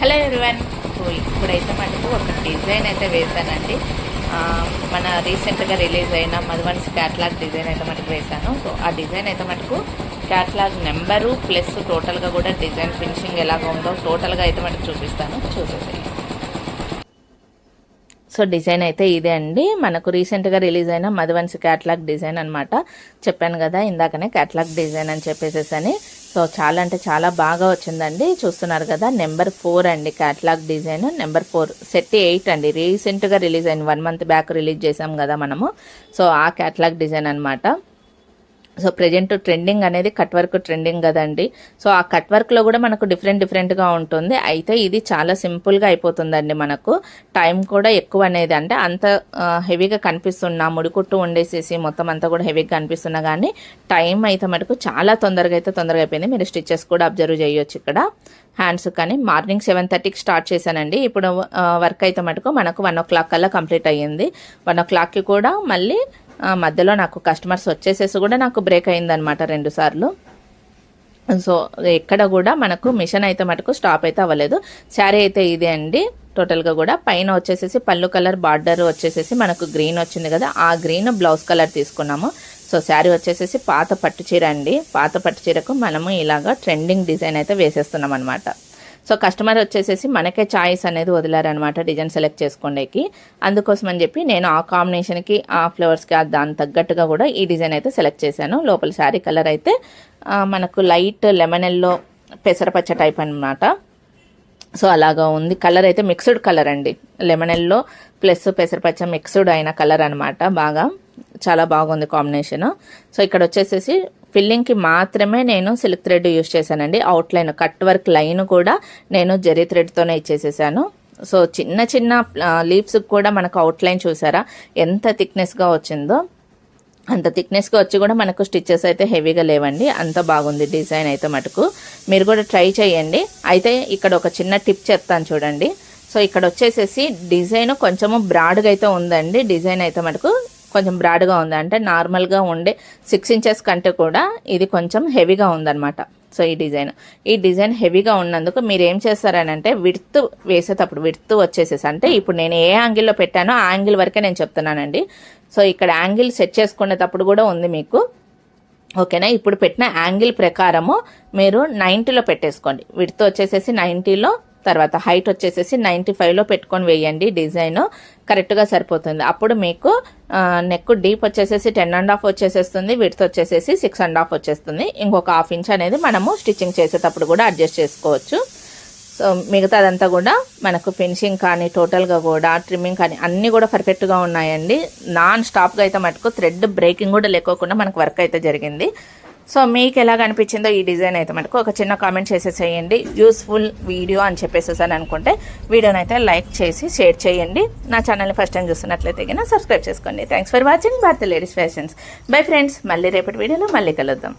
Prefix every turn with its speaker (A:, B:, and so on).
A: Hello everyone. ఇప్పుడైతే మనకు ఒక డిజైన్ అయితే వేశానండి. మన రీసెంట్గా రిలీజ్ అయిన మధువన్స్ క్యాట్లాగ్ డిజైన్ అయితే మనకు వేశాను. సో ఆ డిజైన్ అయితే మనకు క్యాట్లాగ్ నెంబరు ప్లస్ టోటల్గా కూడా డిజైన్ ఫినిషింగ్ ఎలాగ ఉందో టోటల్గా అయితే మనకు చూపిస్తాను. చూసేసేయండి. సో డిజైన్ అయితే ఇదే అండి. మనకు రీసెంట్గా రిలీజ్ అయిన మధువన్స్ క్యాట్లాగ్ డిజైన్ అనమాట చెప్పాను కదా ఇందాకనే క్యాట్లాగ్ డిజైన్ అని చెప్పేసేసి సో చాలా అంటే చాలా బాగా వచ్చిందండి. చూస్తున్నారు కదా నెంబర్ ఫోర్ అండి catalogue design number four set eight అండి. రీసెంట్గా రిలీజ్ అయింది. వన్ మంత్ బ్యాక్ రిలీజ్ చేసాం కదా మనము. సో ఆ క్యాట్లాగ్ డిజైన్ అనమాట సో ప్రజెంట్ ట్రెండింగ్ అనేది కట్ వర్క్ ట్రెండింగ్ కదండి. సో ఆ కట్ వర్క్లో కూడా మనకు డిఫరెంట్ డిఫరెంట్గా ఉంటుంది. అయితే ఇది చాలా సింపుల్గా అయిపోతుందండి మనకు. టైం కూడా ఎక్కువ అనేది అంటే అంత హెవీగా కనిపిస్తున్నా ముడికుట్టు ఉండేసేసి మొత్తం అంతా కూడా హెవీగా కనిపిస్తున్నా కానీ టైం అయితే మటుకు చాలా తొందరగా అయితే తొందరగా అయిపోయింది. మీరు స్టిచెస్ కూడా అబ్జర్వ్ చేయొచ్చు ఇక్కడ. హ్యాండ్స్ కానీ మార్నింగ్ సెవెన్ థర్టీకి స్టార్ట్ చేశానండి. ఇప్పుడు వర్క్ అయితే మటుకు మనకు వన్ ఓ క్లాక్ కల్లా కంప్లీట్ అయ్యింది. వన్ ఓ క్లాక్కి కూడా మళ్ళీ మధ్యలో నాకు కస్టమర్స్ వచ్చేసేసి కూడా నాకు బ్రేక్ అయిందనమాట రెండు సార్లు. సో ఎక్కడ కూడా మనకు మిషన్ అయితే మటుకు స్టాప్ అయితే అవ్వలేదు. శారీ అయితే ఇదే అండి. టోటల్గా కూడా పైన వచ్చేసేసి పళ్ళు కలర్ బార్డర్ వచ్చేసేసి మనకు గ్రీన్ వచ్చింది కదా ఆ గ్రీన్ బ్లౌజ్ కలర్ తీసుకున్నాము. సో శారీ వచ్చేసేసి పాత పట్టు చీర అండి. పాత పట్టు చీరకు మనము ఇలాగా ట్రెండింగ్ డిజైన్ అయితే వేసేస్తున్నాం అనమాట సో కస్టమర్ వచ్చేసేసి మనకే చాయిస్ అనేది వదిలారనమాట డిజైన్ సెలెక్ట్ చేసుకోండికి. అందుకోసం అని చెప్పి నేను ఆ కాంబినేషన్కి ఆ ఫ్లవర్స్కి దాని తగ్గట్టుగా కూడా ఈ డిజైన్ అయితే సెలెక్ట్ చేశాను. లోపల శారీ కలర్ అయితే మనకు లైట్ లెమన్ ఎల్లో పెసరపచ్చ టైప్ అన్నమాట. సో అలాగా ఉంది. కలర్ అయితే మిక్స్డ్ కలర్ అండి. లెమన్ ఎల్లో ప్లస్ పెసరపచ్చ మిక్స్డ్ అయిన కలర్ అనమాట బాగా. చాలా బాగుంది కాంబినేషన్. సో ఇక్కడ వచ్చేసేసి ఫిల్లింగ్కి మాత్రమే నేను సిల్క్ థ్రెడ్ యూస్ చేశానండి. అవుట్లైన్ కట్ వర్క్ లైన్ కూడా నేను జెరీ థ్రెడ్తోనే ఇచ్చేసేసాను. సో చిన్న చిన్న లీవ్స్కి కూడా మనకు అవుట్లైన్ చూసారా? ఎంత థిక్నెస్గా వచ్చిందో. అంత థిక్నెస్గా వచ్చి కూడా మనకు స్టిచ్చెస్ అయితే హెవీగా లేవండి. అంత బాగుంది డిజైన్ అయితే మటుకు. మీరు కూడా ట్రై చేయండి. అయితే ఇక్కడ ఒక చిన్న టిప్ చెప్తాను చూడండి. సో ఇక్కడ వచ్చేసేసి డిజైన్ కొంచెము బ్రాడ్గా అయితే ఉందండి. డిజైన్ అయితే మటుకు కొంచెం బ్రాడ్గా ఉంది. అంటే నార్మల్గా ఉండే సిక్స్ ఇంచెస్ కంటే కూడా ఇది కొంచెం హెవీగా ఉందన్నమాట. సో ఈ డిజైన్. ఈ డిజైన్ హెవీగా ఉన్నందుకు మీరు ఏం చేస్తారనంటే విడ్త్ వేసేటప్పుడు విడ్త్ వచ్చేసేసి అంటే ఇప్పుడు నేను ఏ యాంగిల్లో పెట్టానో ఆ యాంగిల్ వరకే నేను చెప్తున్నానండి. సో ఇక్కడ యాంగిల్ సెట్ చేసుకునేటప్పుడు కూడా ఉంది మీకు. ఓకేనా? ఇప్పుడు పెట్టిన యాంగిల్ ప్రకారము మీరు నైంటీలో పెట్టేసుకోండి. విడ్త్ వచ్చేసేసి నైంటీలో తర్వాత హైట్ వచ్చేసేసి నైంటీ ఫైవ్లో పెట్టుకొని వేయండి డిజైన్ కరెక్ట్గా సరిపోతుంది. అప్పుడు మీకు నెక్ డీప్ వచ్చేసేసి టెన్ అండ్ హాఫ్ వచ్చేసేస్తుంది. విడ్త్ వచ్చేసేసి సిక్స్ అండ్ హాఫ్ వచ్చేస్తుంది. ఇంకొక హాఫ్ ఇంచ్ అనేది మనము స్టిచ్చింగ్ చేసేటప్పుడు కూడా అడ్జస్ట్ చేసుకోవచ్చు. సో మిగతాదంతా కూడా మనకు ఫినిషింగ్ కానీ టోటల్గా కూడా ట్రిమ్మింగ్ కానీ అన్నీ కూడా పర్ఫెక్ట్గా ఉన్నాయండి. నాన్ స్టాప్గా అయితే మటుకు థ్రెడ్ బ్రేకింగ్ కూడా లేకోకుండా మనకు వర్క్ అయితే జరిగింది. సో మీకు ఎలాగ అనిపించిందో ఈ డిజైన్ అయితే మనకు ఒక చిన్న కామెంట్ చేసేసేయండి. యూస్ఫుల్ వీడియో అని చెప్పేసేసాను అనుకుంటే వీడియోని అయితే లైక్ చేసి షేర్ చేయండి. నా ఛానల్ని ఫస్ట్ టైం చూస్తున్నట్లయితే కన్నా సబ్స్క్రైబ్ చేసుకోండి. Thanks for watching Bharat ladies fashions bye friends మళ్ళీ రేపటి వీడియోలో మళ్ళీ కలుద్దాం.